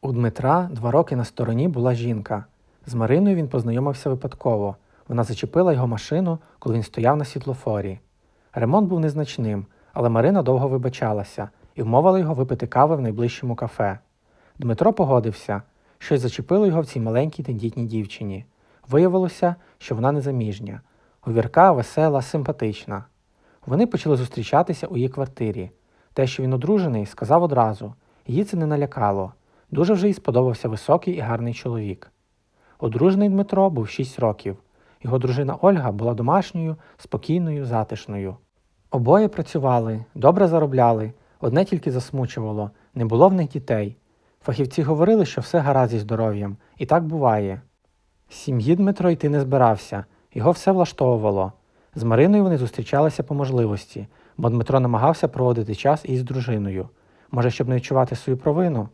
У Дмитра два роки на стороні була жінка. З Мариною він познайомився випадково. Вона зачепила його машину, коли він стояв на світлофорі. Ремонт був незначним, але Марина довго вибачалася і вмовила його випити кави в найближчому кафе. Дмитро погодився, щось зачепило його в цій маленькій тендітній дівчині. Виявилося, що вона незаміжня, говірка, весела, симпатична. Вони почали зустрічатися у її квартирі. Те, що він одружений, сказав одразу. Її це не налякало. Дуже вже їй сподобався високий і гарний чоловік. Одружений Дмитро був 6 років. Його дружина Ольга була домашньою, спокійною, затишною. Обоє працювали, добре заробляли, одне тільки засмучувало не було в них дітей. Фахівці говорили, що все гаразд зі здоров'ям, і так буває. Сім'ї Дмитро йти не збирався, його все влаштовувало. З Мариною вони зустрічалися по можливості, бо Дмитро намагався проводити час із дружиною. Може, щоб не відчувати свою провину?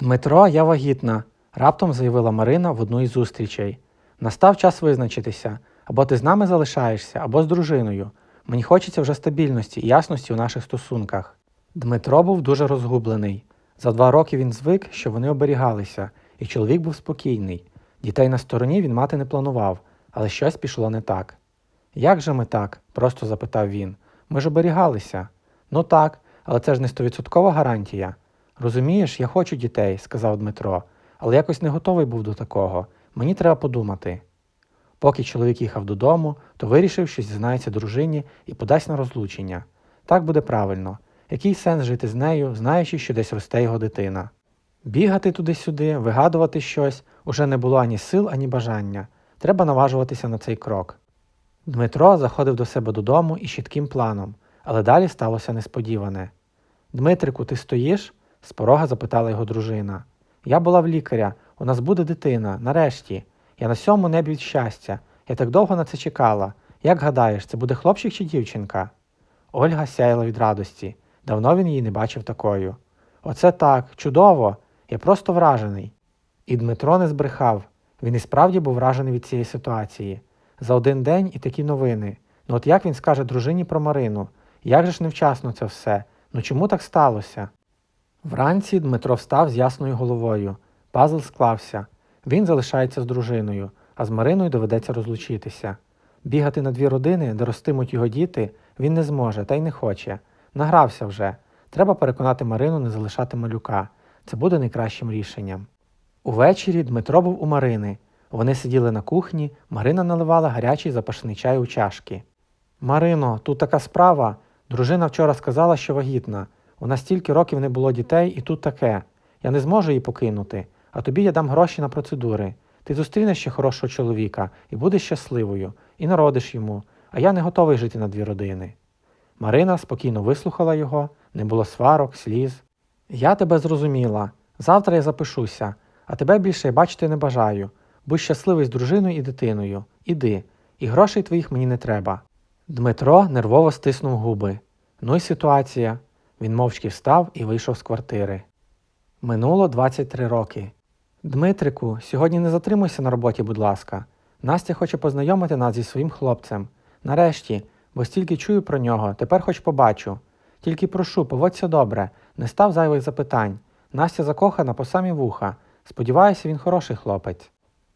Дмитро, я вагітна, раптом заявила Марина в одну із зустрічей. Настав час визначитися або ти з нами залишаєшся, або з дружиною. Мені хочеться вже стабільності і ясності у наших стосунках. Дмитро був дуже розгублений. За два роки він звик, що вони оберігалися, і чоловік був спокійний. Дітей на стороні він мати не планував, але щось пішло не так. Як же ми так? просто запитав він. Ми ж оберігалися. Ну так, але це ж не стовідсоткова гарантія. Розумієш, я хочу дітей, сказав Дмитро, але якось не готовий був до такого. Мені треба подумати. Поки чоловік їхав додому, то вирішив, що зізнається дружині і подасть на розлучення. Так буде правильно. Який сенс жити з нею, знаючи, що десь росте його дитина? Бігати туди-сюди, вигадувати щось уже не було ані сил, ані бажання. Треба наважуватися на цей крок. Дмитро заходив до себе додому із чітким планом, але далі сталося несподіване. Дмитрику, ти стоїш? З порога запитала його дружина. Я була в лікаря, у нас буде дитина, нарешті. Я на сьому небі від щастя. Я так довго на це чекала. Як гадаєш, це буде хлопчик чи дівчинка? Ольга сяяла від радості. Давно він її не бачив такою. Оце так, чудово, я просто вражений. І Дмитро не збрехав. Він і справді був вражений від цієї ситуації. За один день і такі новини. Ну от як він скаже дружині про Марину? Як же ж невчасно це все? Ну чому так сталося? Вранці Дмитро встав з ясною головою. Пазл склався. Він залишається з дружиною, а з Мариною доведеться розлучитися. Бігати на дві родини, де ростимуть його діти, він не зможе та й не хоче. Награвся вже. Треба переконати Марину не залишати малюка. Це буде найкращим рішенням. Увечері Дмитро був у Марини. Вони сиділи на кухні, Марина наливала гарячий запашний чай у чашки. Марино, тут така справа. Дружина вчора сказала, що вагітна. У нас стільки років не було дітей, і тут таке. Я не зможу її покинути, а тобі я дам гроші на процедури. Ти зустрінеш ще хорошого чоловіка і будеш щасливою, і народиш йому, а я не готовий жити на дві родини. Марина спокійно вислухала його, не було сварок, сліз. Я тебе зрозуміла. Завтра я запишуся, а тебе більше я бачити не бажаю. Будь щасливий з дружиною і дитиною. Іди, і грошей твоїх мені не треба. Дмитро нервово стиснув губи. Ну й ситуація. Він мовчки встав і вийшов з квартири. Минуло 23 роки. Дмитрику, сьогодні не затримуйся на роботі, будь ласка. Настя хоче познайомити нас зі своїм хлопцем. Нарешті, бо стільки чую про нього, тепер хоч побачу. Тільки прошу, поводься добре, не став зайвих запитань. Настя закохана по самі вуха. Сподіваюся, він хороший хлопець.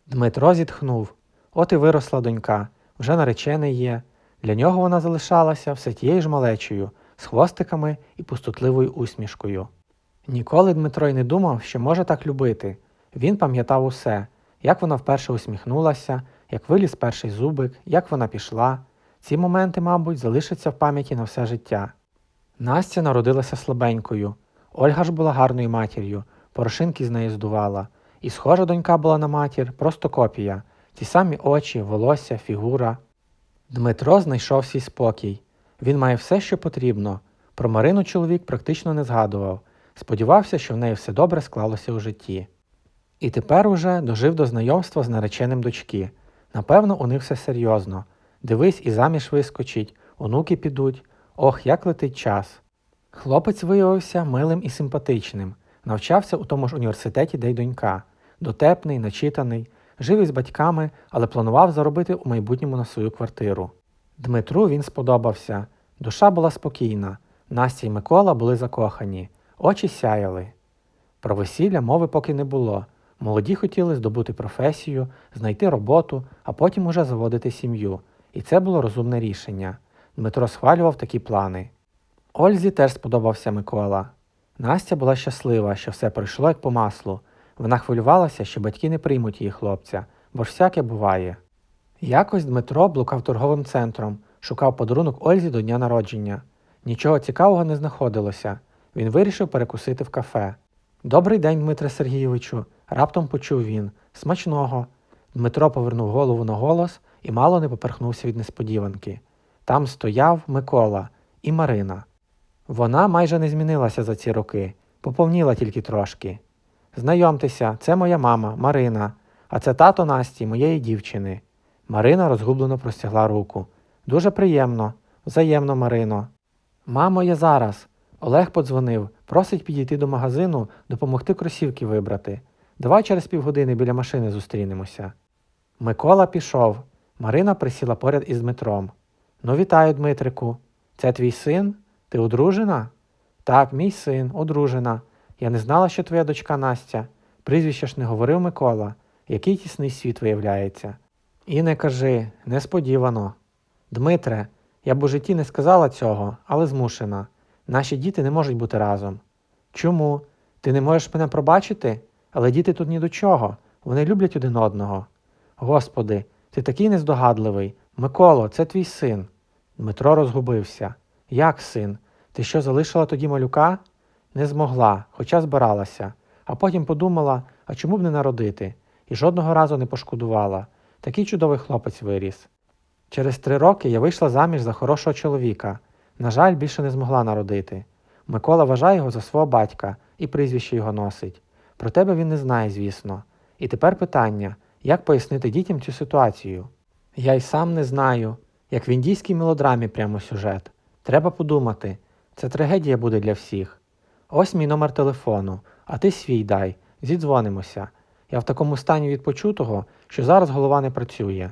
Дмитро зітхнув. От і виросла донька, вже наречений є. Для нього вона залишалася все тією ж малечею, з хвостиками і пустотливою усмішкою. Ніколи Дмитро й не думав, що може так любити. Він пам'ятав усе, як вона вперше усміхнулася, як виліз перший зубик, як вона пішла. Ці моменти, мабуть, залишаться в пам'яті на все життя. Настя народилася слабенькою. Ольга ж була гарною матір'ю, порошинки з неї здувала. І схожа донька була на матір, просто копія, ті самі очі, волосся, фігура. Дмитро знайшов свій спокій. Він має все, що потрібно. Про Марину чоловік практично не згадував, сподівався, що в неї все добре склалося у житті. І тепер уже дожив до знайомства з нареченим дочки. Напевно, у них все серйозно. Дивись, і заміж вискочить, онуки підуть. Ох, як летить час. Хлопець виявився милим і симпатичним, навчався у тому ж університеті, де й донька, дотепний, начитаний, жив із батьками, але планував заробити у майбутньому на свою квартиру. Дмитру він сподобався. Душа була спокійна. Настя й Микола були закохані, очі сяяли. Про весілля мови поки не було. Молоді хотіли здобути професію, знайти роботу, а потім уже заводити сім'ю. І це було розумне рішення. Дмитро схвалював такі плани. Ользі теж сподобався Микола. Настя була щаслива, що все пройшло як по маслу. Вона хвилювалася, що батьки не приймуть її хлопця, бо ж всяке буває. Якось Дмитро блукав торговим центром, шукав подарунок Ользі до дня народження. Нічого цікавого не знаходилося. Він вирішив перекусити в кафе. Добрий день, Дмитре Сергійовичу, раптом почув він. Смачного. Дмитро повернув голову на голос і мало не поперхнувся від несподіванки. Там стояв Микола і Марина. Вона майже не змінилася за ці роки, поповніла тільки трошки. Знайомтеся, це моя мама, Марина, а це тато Насті, моєї дівчини. Марина розгублено простягла руку. Дуже приємно, взаємно, Марино. Мамо, я зараз. Олег подзвонив, просить підійти до магазину, допомогти кросівки вибрати. Давай через півгодини біля машини зустрінемося. Микола пішов. Марина присіла поряд із Дмитром. Ну, вітаю, Дмитрику. Це твій син? Ти одружена? Так, мій син, одружена. Я не знала, що твоя дочка Настя. Прізвище ж не говорив Микола. Який тісний світ виявляється. І не кажи, несподівано. Дмитре, я б у житті не сказала цього, але змушена. Наші діти не можуть бути разом. Чому? Ти не можеш мене пробачити? Але діти тут ні до чого. Вони люблять один одного. Господи, ти такий нездогадливий. Миколо, це твій син. Дмитро розгубився. Як син? Ти що залишила тоді малюка? Не змогла, хоча збиралася, а потім подумала, а чому б не народити, і жодного разу не пошкодувала. Такий чудовий хлопець виріс. Через три роки я вийшла заміж за хорошого чоловіка. На жаль, більше не змогла народити. Микола вважає його за свого батька і прізвище його носить. Про тебе він не знає, звісно. І тепер питання, як пояснити дітям цю ситуацію? Я й сам не знаю, як в індійській мелодрамі прямо сюжет. Треба подумати, це трагедія буде для всіх. Ось мій номер телефону, а ти свій дай, зідзвонимося. Я в такому стані від почутого, що зараз голова не працює.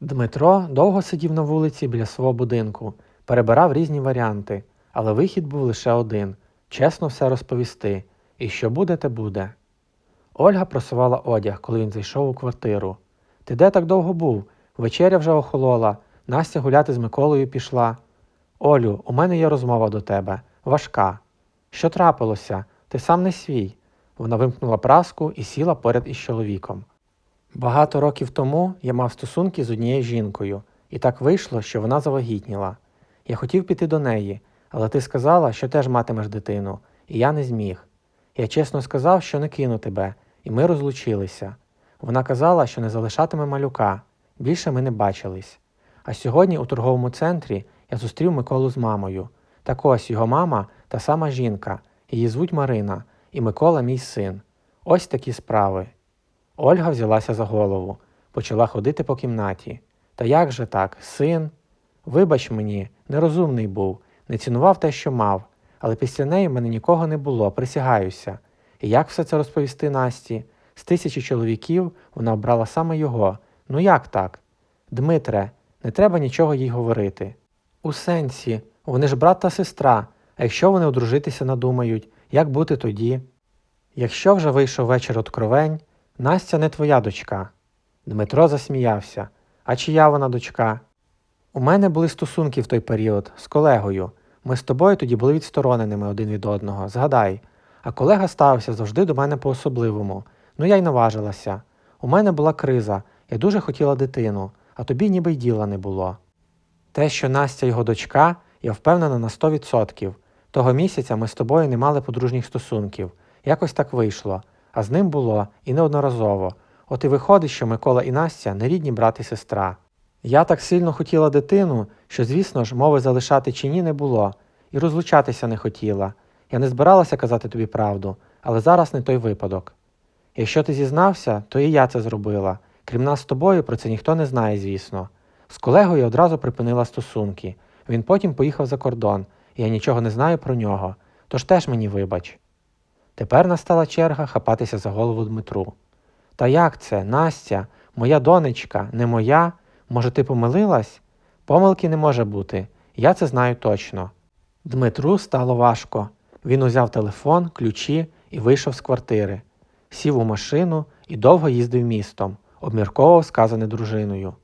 Дмитро довго сидів на вулиці біля свого будинку, перебирав різні варіанти, але вихід був лише один чесно все розповісти, і що буде, те буде. Ольга просувала одяг, коли він зайшов у квартиру. Ти де так довго був? Вечеря вже охолола, Настя гуляти з Миколою пішла. Олю, у мене є розмова до тебе, важка. Що трапилося? Ти сам не свій. Вона вимкнула праску і сіла поряд із чоловіком. Багато років тому я мав стосунки з однією жінкою, і так вийшло, що вона завагітніла. Я хотів піти до неї, але ти сказала, що теж матимеш дитину, і я не зміг. Я чесно сказав, що не кину тебе, і ми розлучилися. Вона казала, що не залишатиме малюка. Більше ми не бачились. А сьогодні у торговому центрі я зустрів Миколу з мамою. Так ось його мама та сама жінка, її звуть Марина, і Микола мій син. Ось такі справи. Ольга взялася за голову, почала ходити по кімнаті. Та як же так, син? Вибач мені, нерозумний був, не цінував те, що мав, але після неї мене нікого не було, присягаюся. І як все це розповісти Насті? З тисячі чоловіків вона обрала саме його. Ну як так? Дмитре, не треба нічого їй говорити. У сенсі, вони ж брат та сестра, а якщо вони одружитися надумають, як бути тоді? Якщо вже вийшов вечір откровень, Настя не твоя дочка. Дмитро засміявся. А чия вона дочка? У мене були стосунки в той період з колегою. Ми з тобою тоді були відстороненими один від одного, згадай. А колега ставився завжди до мене по-особливому. Ну я й наважилася. У мене була криза, я дуже хотіла дитину, а тобі ніби й діла не було. Те, що Настя його дочка, я впевнена на 100%. Того місяця ми з тобою не мали подружніх стосунків. Якось так вийшло, а з ним було і неодноразово. От і виходить, що Микола і Настя не рідні брат і сестра. Я так сильно хотіла дитину, що, звісно ж, мови залишати чи ні не було, і розлучатися не хотіла. Я не збиралася казати тобі правду, але зараз не той випадок. Якщо ти зізнався, то і я це зробила. Крім нас з тобою, про це ніхто не знає, звісно. З колегою одразу припинила стосунки. Він потім поїхав за кордон, і я нічого не знаю про нього, тож теж мені вибач. Тепер настала черга хапатися за голову Дмитру. Та як це, Настя, моя донечка, не моя? Може, ти помилилась? Помилки не може бути, я це знаю точно. Дмитру стало важко. Він узяв телефон, ключі і вийшов з квартири. Сів у машину і довго їздив містом, обмірковував сказане дружиною.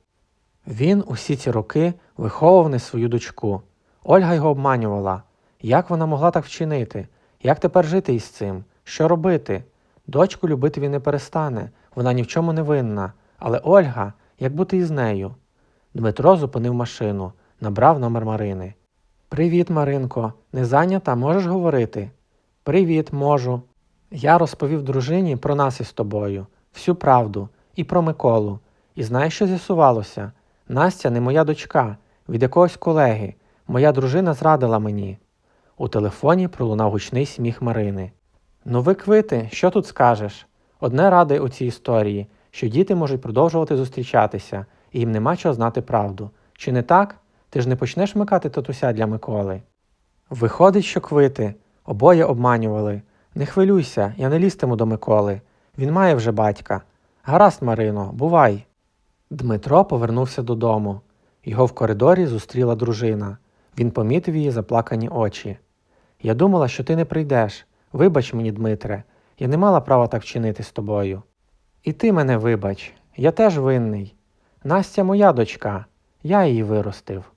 Він усі ці роки виховував не свою дочку. Ольга його обманювала. Як вона могла так вчинити? Як тепер жити із цим? Що робити? Дочку любити він не перестане, вона ні в чому не винна. Але Ольга, як бути із нею? Дмитро зупинив машину, набрав номер Марини. Привіт, Маринко, не зайнята, можеш говорити? Привіт, можу. Я розповів дружині про нас із тобою, всю правду, і про Миколу. І знаєш, що з'ясувалося? Настя не моя дочка, від якогось колеги. Моя дружина зрадила мені. У телефоні пролунав гучний сміх Марини. Ну ви квити, що тут скажеш? Одне ради у цій історії, що діти можуть продовжувати зустрічатися, і їм нема чого знати правду. Чи не так? Ти ж не почнеш микати татуся для Миколи. Виходить, що квити, обоє обманювали. Не хвилюйся, я не лізтиму до Миколи. Він має вже батька. Гаразд, Марино, бувай. Дмитро повернувся додому. Його в коридорі зустріла дружина. Він помітив її заплакані очі. Я думала, що ти не прийдеш. Вибач мені, Дмитре, я не мала права так вчинити з тобою. І ти мене вибач, я теж винний. Настя моя дочка, я її виростив.